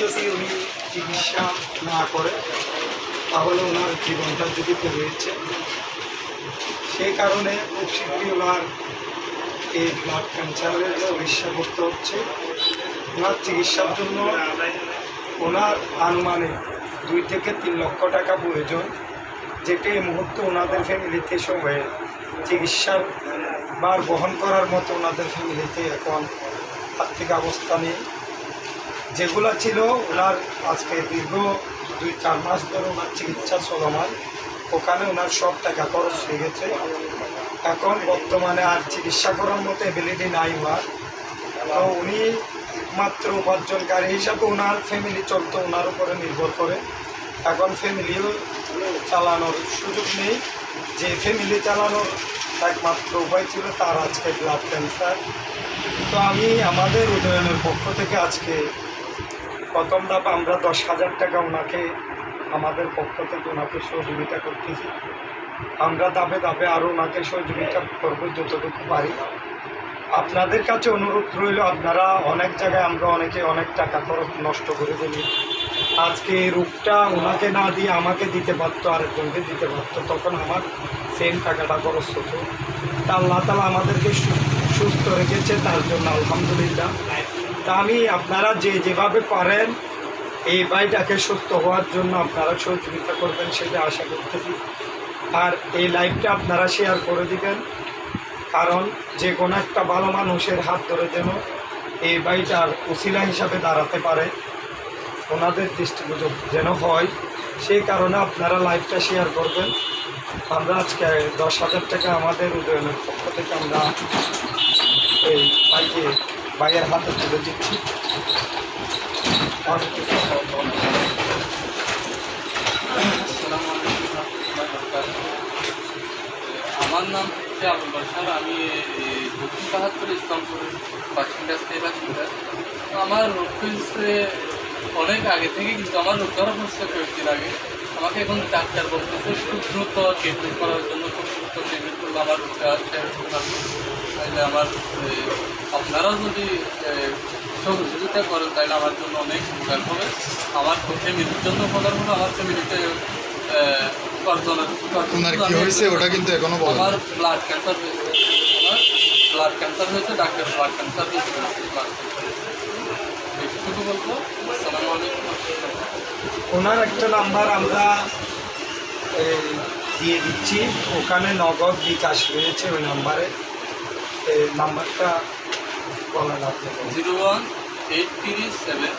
যদি উনি চিকিৎসা না করে, তাহলে ওনার জীবনটা ঝুঁকিতে রয়েছে সেই কারণে খুব শীঘ্রই ওনার এই ব্লাড ক্যান্সারের চিকিৎসা করতে হচ্ছে। ওনার চিকিৎসার জন্য ওনার আনুমানিক দুই থেকে তিন লক্ষ টাকা প্রয়োজন, যেটি এই মুহূর্তে ওনাদের ফ্যামিলিতে সময়ে চিকিৎসার বার বহন করার মতো ওনাদের ফ্যামিলিতে এখন আর্থিক অবস্থা নেই। যেগুলো ছিল, ওনার আজকে দীর্ঘ দুই, চার মাস ধরে ওনার চিকিৎসা চলমান। ওখানে ওনার সব টাকা খরচ হয়ে গেছে। এখন বর্তমানে আর চিকিৎসা করার মতো এবিলিটি নাই ওনার। তো উনি মাত্র উপার্জনকারী হিসাবে ওনার ফ্যামিলি চলতো, ওনার উপরে নির্ভর করে। এখন ফ্যামিলিও চালানোর সুযোগ নেই। যে ফ্যামিলি চালানোর একমাত্র উপায় ছিল তার আজকে ব্লাড ক্যান্সার তো আমি আমাদের উদয়নের পক্ষ থেকে আজকে প্রথম ধাপ আমরা দশ হাজার টাকা ওনাকে আমাদের পক্ষ থেকে ওনাকে সহযোগিতা করতেছি। আমরা ধাপে ধাপে আরও ওনাকে সহযোগিতা করব যতটুকু পারি। আপনাদের কাছে অনুরোধ রইল, আপনারা অনেক জায়গায় আমরা অনেকে অনেক টাকা খরচ নষ্ট করে ফেলি। আজকে রূপটা ওনাকে না দিয়ে আমাকে দিতে পারতো, আরেকজনকে দিতে পারতো, তখন আমার সেম টাকাটা খরচ হতো। তা আল্লাহ তালা আমাদেরকে সুস্থ রেখেছে, তার জন্য আলহামদুলিল্লাহ। তা আমি আপনারা যে যেভাবে পারেন, এই ভাইটাকে সুস্থ হওয়ার জন্য আপনারা সহযোগিতা করবেন সেটা আশা করতেছি। আর এই লাইভটা আপনারা শেয়ার করে দিবেন, কারণ যে কোনো একটা ভালো মানুষের হাত ধরে যেন এই বাড়িটার উসিলা হিসাবে দাঁড়াতে পারে, ওনাদের দৃষ্টিগোচর যেন হয়, সেই কারণে আপনারা লাইভটা শেয়ার করবেন। আমরা আজকে দশ হাজার টাকা আমাদের উদয়নের পক্ষ থেকে আমরা এই ভাইকে ভাইয়ের হাতে তুলে দিচ্ছি। আমার নাম হচ্ছে আবুল বাসার আমি দক্ষিণ বাহাত্তর ইসলামপুরের বাসিন্দা স্থায়ী বাসিন্দা আমার হয়েছে অনেক আগে থেকে কিন্তু আমার রোগ ধরা পড়ছে কয়েকদিন আগে। আমাকে এখন ডাক্তার বলতেছে, খুব দ্রুত ট্রিটমেন্ট করার জন্য খুব দ্রুত ট্রিটমেন্ট করলে আমার রোগটা তাহলে আমার আপনারাও যদি সহযোগিতা করেন তাহলে আমার জন্য অনেক উপকার হবে। আমার ফ্যামিলির জন্য উপকার হবে আমার ফ্যামিলিতে ওটা কিন্তু এখনও আমার ব্লাড ক্যান্সার ব্লাড ক্যান্সার হয়েছে ডাক্তার ব্লাড ক্যান্সার হয়েছে এইটুকু বলব। আসসালামু আলাইকুম। ওনার একটা নাম্বার আমরা দিয়ে দিচ্ছি। ওখানে নগদ বিকাশ রয়েছে ওই নাম্বারে এই নাম্বারটা zero one eight three seven